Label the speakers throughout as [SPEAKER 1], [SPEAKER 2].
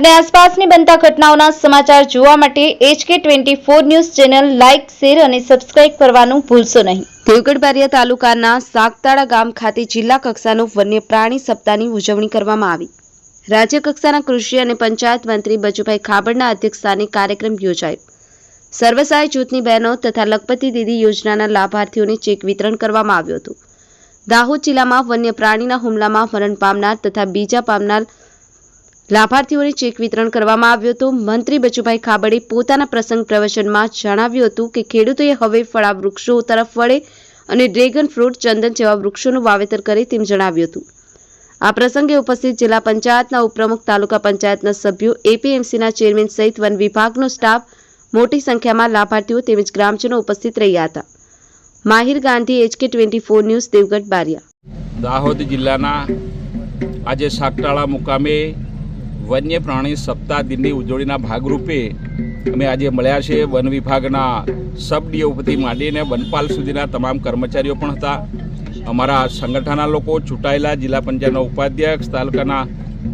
[SPEAKER 1] આપને આસપાસની બનતા ઘટનાઓના સમાચાર જોવા માટે HK twenty four news channel like, share અને સબસ્ક્રાઇબ કરવાનું ભૂલશો નહીં. દેવગઢ બારિયા તાલુકાના સાગતાળા ગામ ખાતે જિલ્લા કક્ષાનું વન્ય પ્રાણી સપ્તાહની ઉજવણી કરવામાં આવી. રાજ્ય કક્ષાના કૃષિ અને પંચાયત મંત્રી બચુભાઈ ખાબડના અધ્યક્ષસ્થાને કાર્યક્રમ યોજાયો. સર્વસહાય જૂથની બહેનો તથા લખપતિ દીદી યોજનાના લાભાર્થીઓને ચેક વિતરણ કરવામાં આવ્યું હતું. દાહોદ જિલ્લામાં વન્ય પ્રાણીના હુમલામાં મરણ પામનાર તથા બીજા પામનાર લાભાર્થીઓને ચેક વિતરણ કરવામાં આવ્યું હતું. મંત્રી બચુભાઈ ખાબડે પોતાના પ્રસંગ પ્રવચનમાં જણાવ્યું હતું કે ખેડૂતોએ હવે ફળા વૃક્ષો તરફ વળે અને ડ્રેગન ફ્રૂટ, ચંદન જેવા વૃક્ષોનું વાવેતર કરે તેમ જણાવ્યું હતું. આ પ્રસંગે ઉપસ્થિત જિલ્લા પંચાયતના ઉપપ્રમુખ, તાલુકા પંચાયતના સભ્યો, એપીએમસીના ચેરમેન સહિત વન વિભાગનો સ્ટાફ, મોટી સંખ્યામાં લાભાર્થીઓ તેમજ ગ્રામજનો ઉપસ્થિત રહ્યા હતા. Mahir Gandhi, HK twenty four news, Devgadh, Baria.
[SPEAKER 2] Dahod જિલ્લાના આજે સાગટાળા મુકામે વન્ય પ્રાણી સપ્તાહ દિનની ઉજવણીના ભાગરૂપે અમે આજે મળ્યા છે. વન વિભાગના સબ ડીઓપતિ માંડીને વનપાલ સુધીના તમામ કર્મચારીઓ પણ હતા. અમારા સંગઠનના લોકો ચૂંટાયેલા જિલ્લા પંચાયતના ઉપાધ્યક્ષ, તાલુકાના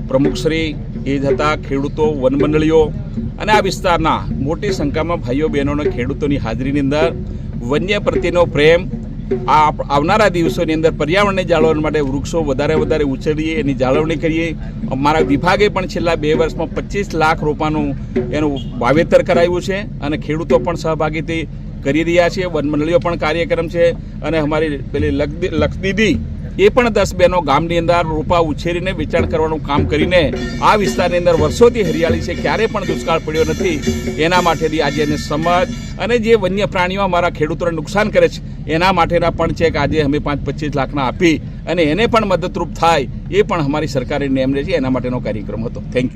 [SPEAKER 2] પ્રમુખશ્રી એ જ હતા, ખેડૂતો, વનમંડળીઓ અને આ વિસ્તારના મોટી સંખ્યામાં ભાઈઓ બહેનો અને ખેડૂતોની હાજરીની અંદર વન્ય પ્રત્યેનો પ્રેમ આ આવનારા દિવસોની અંદર પર્યાવરણને જાળવવા માટે વૃક્ષો વધારે વધારે ઉછેરીએ, એની જાળવણી કરીએ. અમારા વિભાગે પણ છેલ્લા બે વર્ષમાં પચીસ લાખ રોપાનું એનું વાવેતર કરાવ્યું છે અને ખેડૂતો પણ સહભાગીથી કરી રહ્યા છે. વનમંડળીઓ પણ કાર્યક્રમ છે અને અમારી પેલી લખદી, લખદીદી એ પણ દસ બહેનો ગામની અંદર રોપા ઉછેરીને વેચાણ કરવાનું કામ કરીને આ વિસ્તારની અંદર વર્ષોથી હરિયાળી છે, ક્યારે પણ દુષ્કાળ પડ્યો નથી. એના માટેની આજે એને સમજ અને જે વન્ય પ્રાણીઓ અમારા ખેડૂતોને નુકસાન કરે છે, એના માટેના પણ ચેક આજે અમે પાંચ પચીસ લાખના આપી અને એને પણ મદદરૂપ થાય એ પણ અમારી સરકારી રહે છે, એના માટેનો કાર્યક્રમ હતો. Thank you